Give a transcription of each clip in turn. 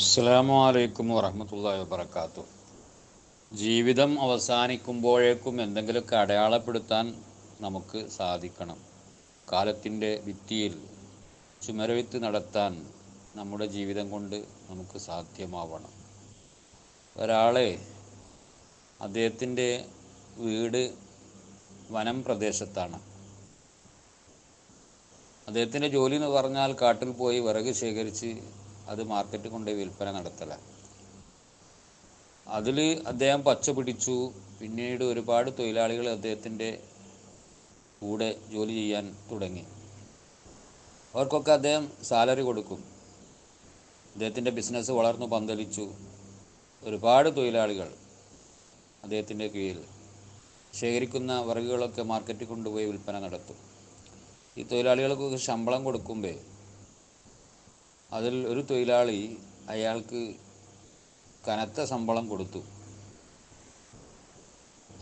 അസ്സലാമു അലൈക്കും വറഹമത്തല്ലാ വബർക്കാത്തു ജീവിതം അവസാനിക്കുമ്പോഴേക്കും എന്തെങ്കിലുമൊക്കെ അടയാളപ്പെടുത്താൻ നമുക്ക് സാധിക്കണം. കാലത്തിന്റെ ഭിത്തിയിൽ ചുമരവിത്ത് നടത്താൻ നമ്മുടെ ജീവിതം കൊണ്ട് നമുക്ക് സാധ്യമാവണം. ഒരാളെ അദ്ദേഹത്തിന്റെ വീട് വനം പ്രദേശത്താണ്. അദ്ദേഹത്തിന്റെ ജോലി എന്ന് പറഞ്ഞാൽ കാട്ടിൽ പോയി വിറക് ശേഖരിച്ച് അത് മാർക്കറ്റിൽ കൊണ്ടുപോയി വിൽപ്പന നടത്തല. അതിൽ അദ്ദേഹം പച്ച പിടിച്ചു. പിന്നീട് ഒരുപാട് തൊഴിലാളികൾ അദ്ദേഹത്തിന്റെ കൂടെ ജോലി ചെയ്യാൻ തുടങ്ങി. അവർക്കൊക്കെ അദ്ദേഹം സാലറി കൊടുക്കും. അദ്ദേഹത്തിന്റെ ബിസിനസ് വളർന്നു പന്തലിച്ചു. ഒരുപാട് തൊഴിലാളികൾ അദ്ദേഹത്തിന്റെ കീഴിൽ ശേഖരിക്കുന്ന വർഗുകളൊക്കെ മാർക്കറ്റിൽ കൊണ്ടുപോയി വിൽപ്പന നടത്തും. ഈ തൊഴിലാളികൾക്കൊക്കെ ശമ്പളം കൊടുക്കുമ്പോൾ അതിൽ ഒരു തൊഴിലാളി അയാൾക്ക് കനത്ത ശമ്പളം കൊടുത്തു.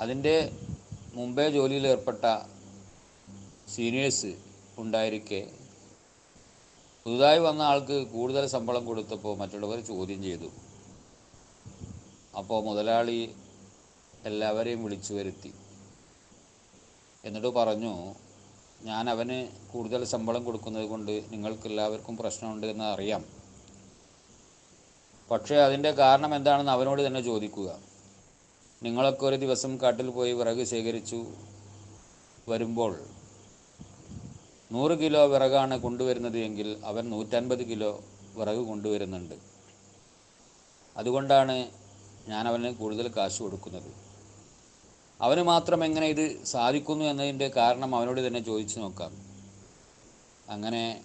അതിന്റെ മുമ്പേ ജോലിയിൽ ഏർപ്പെട്ട സീനിയേഴ്സ് ഉണ്ടായിരിക്കെ പുതുതായി വന്ന ആൾക്ക് കൂടുതൽ ശമ്പളം കൊടുത്തപ്പോൾ മറ്റുള്ളവർ ചോദ്യം ചെയ്തു. അപ്പോൾ മുതലാളി എല്ലാവരെയും വിളിച്ചു വരുത്തി. എന്നിട്ട് പറഞ്ഞു ഞാൻ അവന് കൂടുതൽ ശമ്പളം കൊടുക്കുന്നത് കൊണ്ട് നിങ്ങൾക്ക് എല്ലാവർക്കും പ്രശ്നമുണ്ട് എന്ന് അറിയാം. പക്ഷേ അതിന്റെ കാരണം എന്താണെന്ന് അവനോട് തന്നെ ചോദിക്കുക. നിങ്ങളൊക്കെ ഒരു ദിവസം കാട്ടിൽ പോയി വിറക് ശേഖരിച്ചു വരുമ്പോൾ നൂറ് കിലോ വിറകാണ് കൊണ്ടുവരുന്നത് എങ്കിൽ അവൻ നൂറ്റൻപത് കിലോ വിറക് കൊണ്ടുവരുന്നുണ്ട്. അതുകൊണ്ടാണ് ഞാൻ അവന് കൂടുതൽ കാശ് കൊടുക്കുന്നത്. അവന് മാത്രം എങ്ങനെ ഇത് സാധിക്കുന്നു എന്നതിന്റെ കാരണം അവനോട് തന്നെ ചോദിച്ചു നോക്കാം. അങ്ങനെ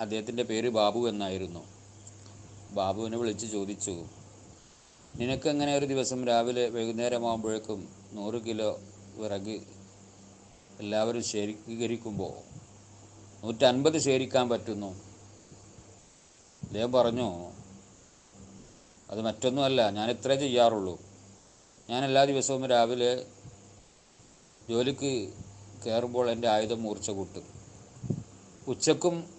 അദ്ദേഹത്തിന്റെ പേര് ബാബു എന്നായിരുന്നു. ബാബുവിനെ വിളിച്ച് ചോദിച്ചു നിനക്കെങ്ങനെ ഒരു ദിവസം രാവിലെ വൈകുന്നേരമാകുമ്പോഴേക്കും നൂറ് കിലോ വിറക് എല്ലാവരും ശേഖരിക്കുമ്പോൾ നൂറ്റൻപത് ശേഖരിക്കാൻ പറ്റുന്നു? അദ്ദേഹം പറഞ്ഞു അത് മറ്റൊന്നുമല്ല ഞാൻ ഇത്രേ ചെയ്യാറുള്ളൂ. ഞാൻ എല്ലാ ദിവസവും രാവിലെ ജോലിക്ക് കയറുമ്പോൾ എന്റെ ആയുധം മൂർച്ച കൂട്ടും. ഉച്ചക്കും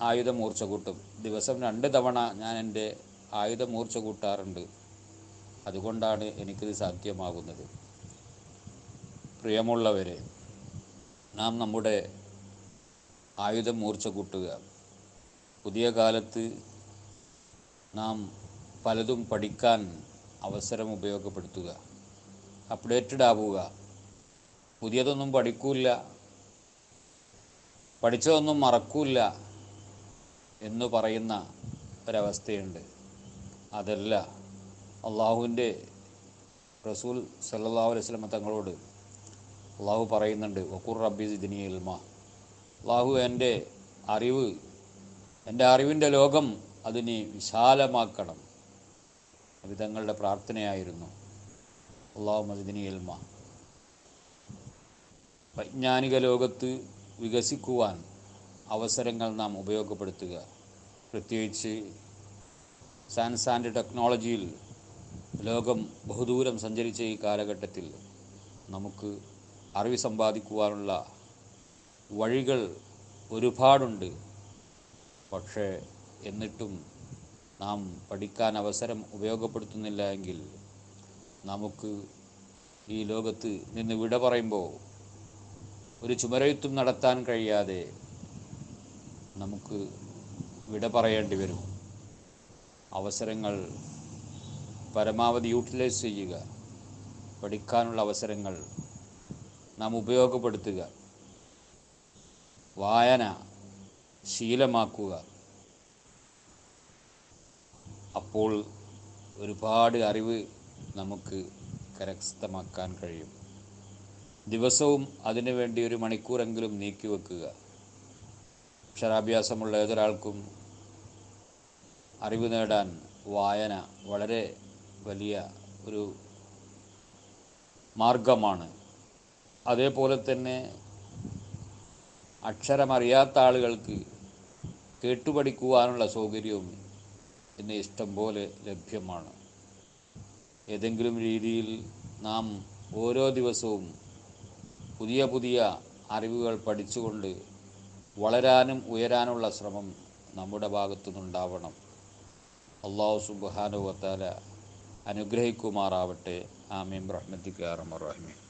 ആയുധം മൂർച്ച കൂട്ടും. ദിവസം രണ്ട് തവണ ഞാൻ എന്റെ ആയുധം മൂർച്ച കൂട്ടാറുണ്ട്. അതുകൊണ്ടാണ് എനിക്കിത് സാധ്യമാകുന്നത്. പ്രിയമുള്ളവരെ നാം നമ്മുടെ ആയുധം മൂർച്ച കൂട്ടുക. പുതിയ കാലത്ത് നാം പലതും പഠിക്കാൻ അവസരം ഉപയോഗപ്പെടുത്തുക. അപ്ഡേറ്റഡ് ആവുക. പുതിയതൊന്നും പഠിക്കൂല പഠിച്ചതൊന്നും മറക്കൂല എന്ന് പറയുന്ന ഒരവസ്ഥയുണ്ട്. അതല്ല അള്ളാഹുവിന്റെ റസൂൽ സല്ലല്ലാഹു അലൈഹി വസല്ലമ തങ്ങളോട് അള്ളാഹു പറയുന്നുണ്ട് വക്കൂർ റബ്ബി ദിനി ഇൽമ. അള്ളാഹു എന്റെ അറിവ് എന്റെ അറിവിന്റെ ലോകം അതിനെ വിശാലമാക്കണം. വിധങ്ങളുടെ പ്രാർത്ഥനയായിരുന്നു. അള്ളാഹു മദിനി ഇൽമ. വൈജ്ഞാനിക ലോകത്ത് വികസിക്കുവാൻ അവസരങ്ങൾ നാം ഉപയോഗപ്പെടുത്തുക. പ്രത്യേകിച്ച് സയൻസ് ആൻഡ് ടെക്നോളജിയിൽ ലോകം ബഹുദൂരം സഞ്ചരിച്ച ഈ കാലഘട്ടത്തിൽ നമുക്ക് അറിവ് സമ്പാദിക്കുവാനുള്ള വഴികൾ ഒരുപാടുണ്ട്. പക്ഷേ എന്നിട്ടും നാം പഠിക്കാൻ അവസരം ഉപയോഗപ്പെടുത്തുന്നില്ല എങ്കിൽ നമുക്ക് ഈ ലോകത്ത് നിന്ന് വിട പറയുമ്പോൾ ഒരു ചുമരെഴുത്തും നടത്താൻ കഴിയാതെ നമുക്ക് വിട പറയേണ്ടി വരും. അവസരങ്ങൾ പരമാവധി യൂട്ടിലൈസ് ചെയ്യുക. പഠിക്കാനുള്ള അവസരങ്ങൾ നാം ഉപയോഗപ്പെടുത്തുക. വായന ശീലമാക്കുക. അപ്പോൾ ഒരുപാട് അറിവ് നമുക്ക് കരസ്ഥമാക്കാൻ കഴിയും. ദിവസവും അതിനു വേണ്ടി ഒരു മണിക്കൂറെങ്കിലും നീക്കി വെക്കുക. അക്ഷരാഭ്യാസമുള്ള ഏതൊരാൾക്കും അറിവ് നേടാൻ വായന വളരെ വലിയ ഒരു മാർഗമാണ്. അതേപോലെ തന്നെ അക്ഷരമറിയാത്ത ആളുകൾക്ക് കേട്ടുപഠിക്കുവാനുള്ള സൗകര്യവും ഇന്ന് ഇഷ്ടം പോലെ ലഭ്യമാണ്. ഏതെങ്കിലും രീതിയിൽ നാം ഓരോ ദിവസവും പുതിയ പുതിയ അറിവുകൾ പഠിച്ചുകൊണ്ട് വളരാനും ഉയരാനുള്ള ശ്രമം നമ്മുടെ ഭാഗത്തുനിന്നുണ്ടാവണം. അള്ളാഹു സുബാനുവത്താല അനുഗ്രഹിക്കുമാറാവട്ടെ. ആമീൻ. റഹ്മത്തിക്ക് റഹ്മീൻ.